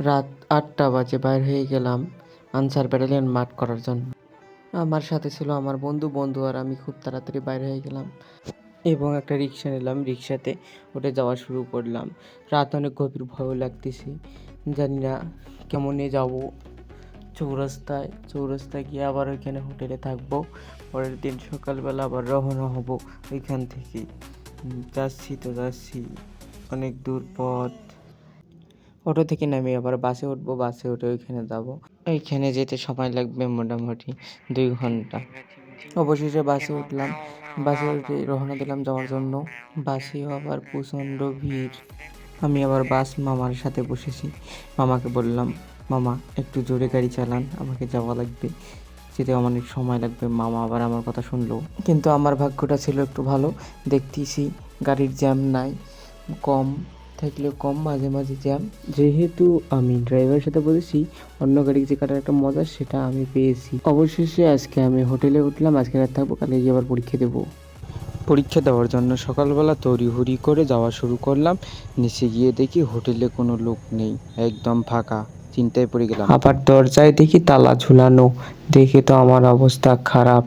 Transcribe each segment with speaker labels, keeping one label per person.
Speaker 1: রাত আটটা বাজে বাইর হয়ে গেলাম আনসার ব্যাটালিয়ন মাঠ করার জন্য। আমার সাথে ছিল আমার বন্ধু বন্ধু আর আমি খুব তাড়াতাড়ি বাইর হয়ে গেলাম এবং একটা রিক্সা নিলাম। রিক্সাতে উঠে যাওয়া শুরু করলাম। রাত অনেক গভীর ভয়ও লাগতেছে। জানি না কেমনে যাব। চৌরাস্তায় চৌরাস্তায় গিয়ে আবার ওইখানে হোটেলে থাকব। পরের দিন সকালবেলা আবার রওনা হব ওইখান থেকে। যাচ্ছি তো যাচ্ছি। অনেক দূর পথ। অটো থেকে নামি আবার বাসে উঠবো, বাসে উঠে ওইখানে যাব। ওইখানে যেতে সময় লাগবে মোটামুটি দুই ঘণ্টা। অবশেষে বাসে উঠলাম। বাসে উঠে রওনা দিলাম যাওয়ার জন্য। বাসেও আবার প্রচণ্ড ভিড়। আমি আবার বাস মামার সাথে বসেছি। মামাকে বললাম, মামা, একটু জোরে গাড়ি চালান, আমাকে যাওয়া লাগবে। যেতে অনেক সময় লাগবে। মামা আবার আমার কথা শুনলো। কিন্তু আমার ভাগ্যটা ছিল একটু ভালো। দেখতেছি গাড়ির জ্যাম নাই, কম। থাকলেও কম মাঝে মাঝে জ্যাম যেহেতু আমি ড্রাইভারের সাথে বলেছি অন্য গাড়ি যে কাটার একটা মজা সেটা আমি পেয়েছি। অবশেষে আজকে আমি হোটেলে উঠলাম আজকে রাত থাকব কালকে গিয়ে আবার পরীক্ষা দেবো। পরীক্ষা দেওয়ার জন্য সকালবেলা তড়িহুড়ি করে যাওয়া শুরু করলাম। নিচে গিয়ে দেখি হোটেলে কোনো লোক নেই একদম ফাঁকা। চিন্তায় পড়ে গেলাম। আবার দরজায় দেখি তালা ঝুলানো। দেখে তো আমার অবস্থা খারাপ।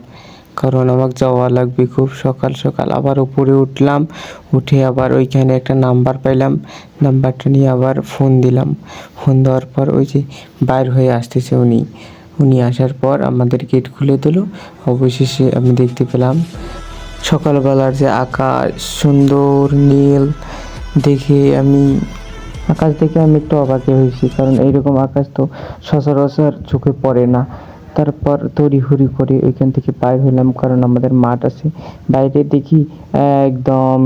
Speaker 1: কারণ আমাকে যাওয়া লাগবে খুব সকাল সকাল। আবার উপরে উঠলাম, উঠে আবার ওইখানে একটা নাম্বার পাইলাম, নাম্বারটা নিয়ে আবার ফোন দিলাম। ফোন দেওয়ার পর ওই যে বাইর হয়ে আসতেছে উনি। উনি আসার পর আমাদের গেট খুলে দিল। অবশেষে আমি দেখতে পেলাম, সকালবেলার যে আকাশ সুন্দর নীল, দেখে আমি, আকাশ দেখে আমি একটু অবাকে হয়েছি। কারণ এইরকম আকাশ তো সচরাচর চোখে পড়ে না। তারপর তড়িহুড়ি করে ওইখান থেকে বাইর হলাম, কারণ আমাদের মাঠ আছে। বাইরে দেখি একদম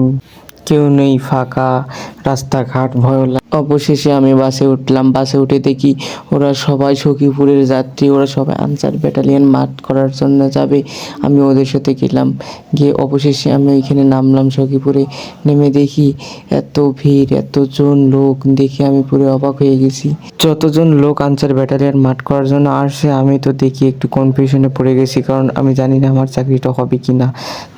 Speaker 1: কেউ নেই, ফাঁকা, রাস্তাঘাট, ভয় লাগে অবশেষে আমি বাসে উঠলাম। বাসে উঠে দেখি ওরা সবাই সখীপুরের যাত্রী, ওরা সবাই আনসার ব্যাটালিয়ান মাঠ করার জন্য যাবে। আমি ওদের সাথে গেলাম। গিয়ে অবশেষে আমি ওইখানে নামলাম সখীপুরে। নেমে দেখি এত ভিড়, এতজন লোক দেখে আমি পুরো অবাক হয়ে গেছি। যতজন লোক আনসার ব্যাটালিয়ান মাঠ করার জন্য আসছে আমি তো দেখি একটু কনফিউশনে পড়ে গেছি, কারণ আমি জানি না আমার চাকরিটা হবে কি না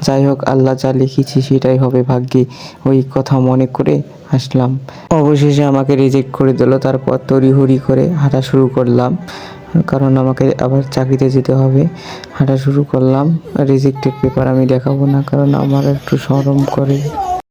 Speaker 1: যাই হোক, আল্লাহ যা লিখেছি সেটাই হবে ভাগ্যে। ওই কথা মনে করে আসলাম অবশেষে আমাকে রিজেক্ট করে দিল, তারপর তড়িহড়ি করে হাঁটা শুরু করলাম। কারণ আমাকে আবার চাকরিতে যেতে হবে। হাঁটা শুরু করলাম। রিজেক্টেড পেপার আমি দেখাবো না, কারণ আমার একটু সরম করে।